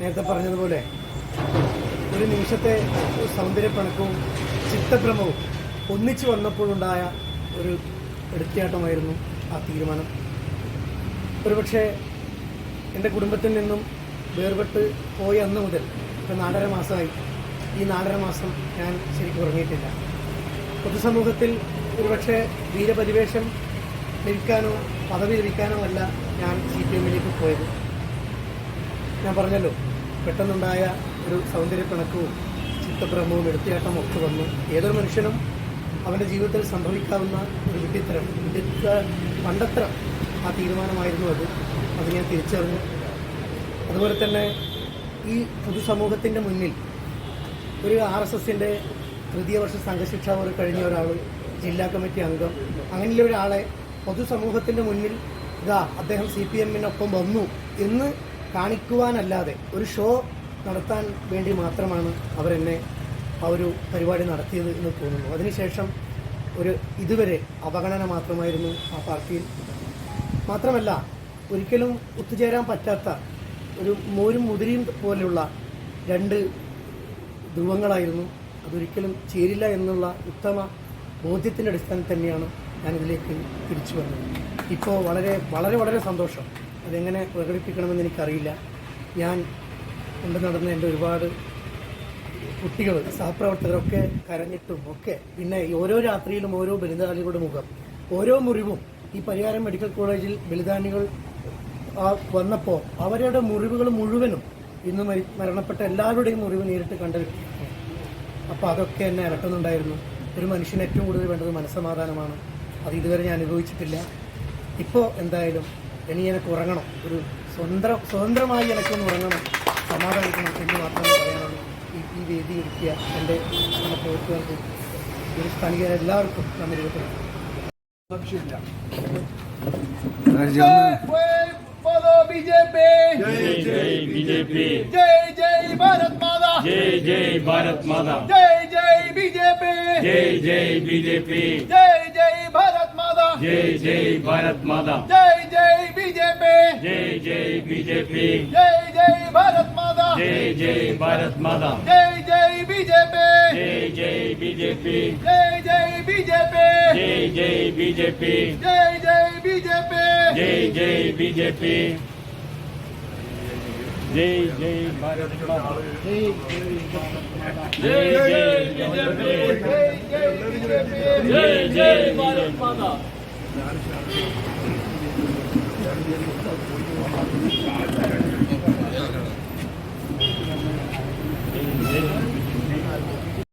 നേരത്തെ പറഞ്ഞതുപോലെ ഒരു നിമിഷത്തെ സൗന്ദര്യപ്പണക്കവും ചിത്തഭ്രമവും ഒന്നിച്ചു വന്നപ്പോഴുണ്ടായ ഒരു എടുത്തിയാട്ടമായിരുന്നു ആ തീരുമാനം. ഒരുപക്ഷെ എന്റെ കുടുംബത്തിൽ നിന്നും വേർപെട്ട് പോയ അന്ന് മുതൽ ഇപ്പം നാലര മാസമായി. ഈ നാലര മാസം ഞാൻ ശരിക്കും ഉറങ്ങിയിട്ടില്ല. പൊതുസമൂഹത്തിൽ ഒരുപക്ഷെ വീരപരിവേഷം ലഭിക്കാനോ പദവി ലഭിക്കാനോ അല്ല ഞാൻ സി പി എമ്മിലേക്ക് പോയത്. ഞാൻ പറഞ്ഞല്ലോ പെട്ടെന്നുണ്ടായ ഒരു സൗന്ദര്യപ്പിണക്കവും ചിത്തഭ്രമവും എടുത്തിയാട്ടം ഒക്കെ വന്നു. ഏതൊരു മനുഷ്യനും അവന്റെ ജീവിതത്തിൽ സംഭവിക്കാവുന്ന ഒരു വിഡിത്തരം വിഡിത്ത പണ്ടത്തരം ആ തീരുമാനമായിരുന്നു അത്. അത് ഞാൻ തിരിച്ചറിഞ്ഞു. അതുപോലെ തന്നെ ഈ പൊതുസമൂഹത്തിന്റെ മുന്നിൽ ഒരു ആർ എസ് എസിന്റെ തൃതീയ വർഷ സംഘശിക്ഷ പോലെ കഴിഞ്ഞ ഒരാൾ ജില്ലാ കമ്മിറ്റി അംഗം. അങ്ങനെയുള്ള ഒരാളെ പൊതുസമൂഹത്തിന്റെ മുന്നിൽ ഇതാ അദ്ദേഹം സി പി എമ്മിനൊപ്പം വന്നു എന്ന് കാണിക്കുവാനല്ലാതെ ഒരു ഷോ നടത്താൻ വേണ്ടി മാത്രമാണ് അവരെന്നെ ആ ഒരു പരിപാടി നടത്തിയത് എന്ന് തോന്നുന്നു. അതിനുശേഷം ഒരു ഇതുവരെ അവഗണന മാത്രമായിരുന്നു ആ പാർട്ടിയിൽ. മാത്രമല്ല ഒരിക്കലും ഒത്തുചേരാൻ പറ്റാത്ത ഒരു മോരും മുതിരിയും പോലെയുള്ള രണ്ട് ധ്രുവങ്ങളായിരുന്നു. അതൊരിക്കലും ചേരില്ല എന്നുള്ള ഉത്തമ ബോധ്യത്തിന്റെ അടിസ്ഥാനത്തിൽ തന്നെയാണ് ഞാനിതിലേക്ക് തിരിച്ചു വന്നത്. ഇപ്പോൾ വളരെ വളരെ വളരെ സന്തോഷം. അതെങ്ങനെ പ്രകടിപ്പിക്കണമെന്ന് എനിക്കറിയില്ല. ഞാൻ കൊണ്ട് നടന്ന എന്റെ ഒരുപാട് കുട്ടികൾ സഹപ്രവർത്തകരൊക്കെ കരഞ്ഞിട്ടും ഒക്കെ പിന്നെ ഓരോ രാത്രിയിലും ഓരോ ബലിദാനികളുടെ മുഖം ഓരോ മുറിവും ഈ പരിഹാരം മെഡിക്കൽ കോളേജിൽ ബലിദാനികൾ വന്നപ്പോൾ അവരുടെ മുറിവുകൾ മുഴുവനും ഇന്ന് മരി- മരണപ്പെട്ട എല്ലാവരുടെയും മുറിവ് നേരിട്ട് കണ്ട അപ്പോൾ അതൊക്കെ എന്നെ അലട്ടുന്നുണ്ടായിരുന്നു. ഒരു മനുഷ്യന് ഏറ്റവും കൂടുതൽ വേണ്ടത് മനസ്സമാധാനമാണ്. അത് ഇതുവരെ ഞാൻ അനുഭവിച്ചിട്ടില്ല. ഇപ്പോൾ എന്തായാലും ഇനി എനിക്ക് ഉറങ്ങണം. ഒരു സ്വതന്ത്ര സ്വതന്ത്രമായി എനിക്കൊന്ന് ഉറങ്ങണം. സമാധാനിക്കണം എന്ന് മാത്രമേ പറയാനുള്ളൂ. ഈ ഈ വേദി ഇരിക്കുക എന്റെ നമ്മുടെ ഒരു സ്ഥാനികരെ എല്ലാവർക്കും നന്ദി രൂപപ്പെടുന്നു ജയ് ജയ് ഭാരത് മാതാ. ജയ് ജയ് ബി ജെ പി ജയ് ജയ് ബി ജെ പി ജയ് జై జై భారత్ మాత జై జై బీజేపీ జై జై బీజేపీ జై జై భారత్ మాత జై జై భారత్ మాత జై జై బీజేపీ జై జై బీజేపీ జై జై బీజేపీ జై జై బీజేపీ జై జై బీజేపీ జై జై బీజేపీ జై జై భారత్ మాత జై జై బీజేపీ జై జై భారత్ మాత Yeah, I'm just going to go. I'm just going to go. I'm just going to go. I'm just going to go.